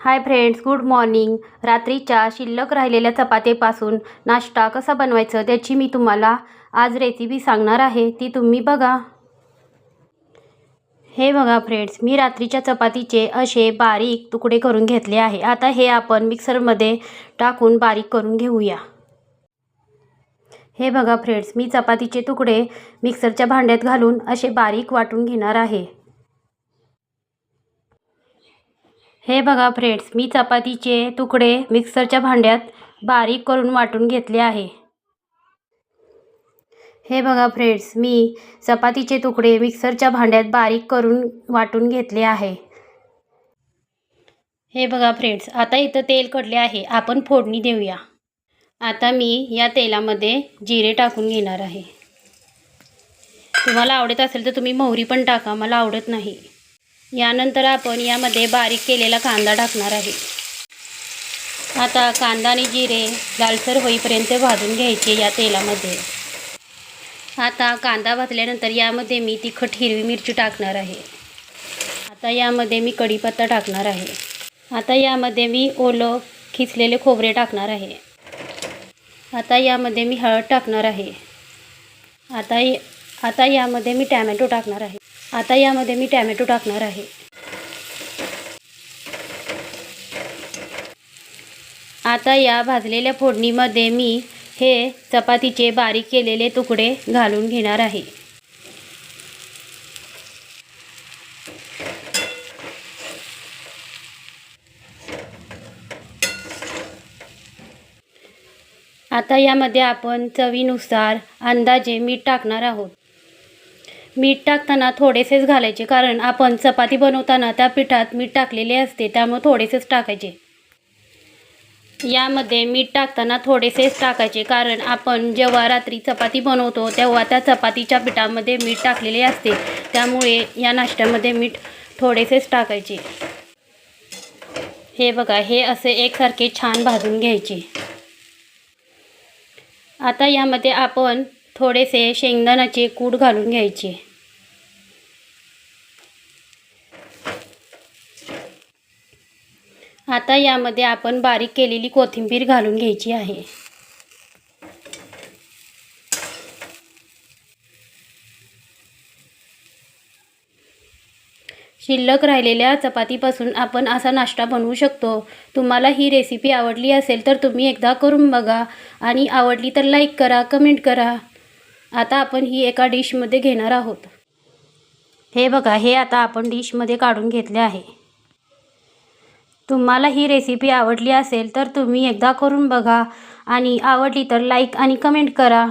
Hi friends good morning. रात्रीच्या शिल्लक राहिलेल्या चपातीपासून नाश्ता कसा बनवायचं त्याची मी तुम्हाला आज रेसिपी सांगणार आहे. ती तुम्ही बघा. हे बघा फ्रेंड्स मी रात्रीच्या चपातीचे असे बारीक तुकडे करून घेतले आहे. आता हे आपण मिक्सरमध्ये टाकून बारीक करून घेऊया. हे बघा फ्रेंड्स मी चपातीचे तुकडे मिक्सरच्या भांड्यात घालून असे बारीक वाटून घेणार आहे. हे बघा फ्रेंड्स मी चपातीचे तुकडे मिक्सरच्या भांड्यात बारीक करून वाटून घेतले आहे. हे बघा फ्रेंड्स मी चपातीचे तुकडे मिक्सरच्या भांड्यात बारीक करून वाटून घेतले आहे. हे बघा फ्रेंड्स आता इथं तेल कडले आहे आपण फोडणी देऊया. आता मी या तेलामध्ये जिरे टाकून घेणार आहे. तुम्हाला आवडत असेल तर तुम्ही मोहरी पण टाका मला आवडत नाही. यानंतर आपण यामध्ये बारीक केलेला कांदा टाकणार आहे. आता कांदा आणि जिरे लालसर होईपर्यंत भाजून घ्यायचे या तेलामध्ये. आता कांदा भाजल्यानंतर यामध्ये मी तिखट हिरवी मिरची टाकणार आहे. आता यामध्ये मी कढीपत्ता टाकणार आहे. आता यामध्ये मी ओलं खिचलेले खोबरे टाकणार आहे. आता यामध्ये मी हळद टाकणार आहे. आता आता यामध्ये मी टॅमॅटो टाकणार आहे. आता यामध्ये मी टॅमॅटो टाकणार आहे. आता या भाजलेल्या फोडणीमध्ये मी हे चपातीचे बारीक केलेले तुकडे घालून घेणार आहे. आता यामध्ये आपण चवीनुसार अंदाजे मीठ टाकणार आहोत. मीठ टाकताना थोडेसेच घालायचे कारण आपण चपाती बनवताना त्या पिठात मीठ टाकलेले असते त्यामुळे थोडेसेच टाकायचे. यामध्ये मीठ टाकताना थोडेसेच टाकायचे कारण आपण जेव्हा रात्री चपाती बनवतो तेव्हा त्या चपातीच्या पिठामध्ये मीठ टाकलेले असते. त्यामुळे या नाश्त्यामध्ये मीठ थोडेसेच टाकायचे. हे बघा हे असे एकसारखे छान भाजून घ्यायचे. आता यामध्ये आपण थोडेसे शेंगदाण्याचे कूट घालून घ्यायचे. आता यामध्ये आपण बारीक केलेली कोथिंबीर घालून घ्यायची आहे. शिल्लक राहिलेल्या चपातीपासून आपण असा नाश्ता बनवू शकतो. तुम्हाला ही रेसिपी आवडली असेल तर तुम्ही एकदा करून बघा आणि आवडली तर लाईक करा कमेंट करा. आता आपण ही एका डिशमध्ये घेणार आहोत. हे बघा हे आता आपण डिशमध्ये काढून घेतले आहे. तुम्हाला ही रेसिपी आवडली असेल तर तुम्ही एकदा करून बघा. आणि आवडली तर लाईक आणि कमेंट करा.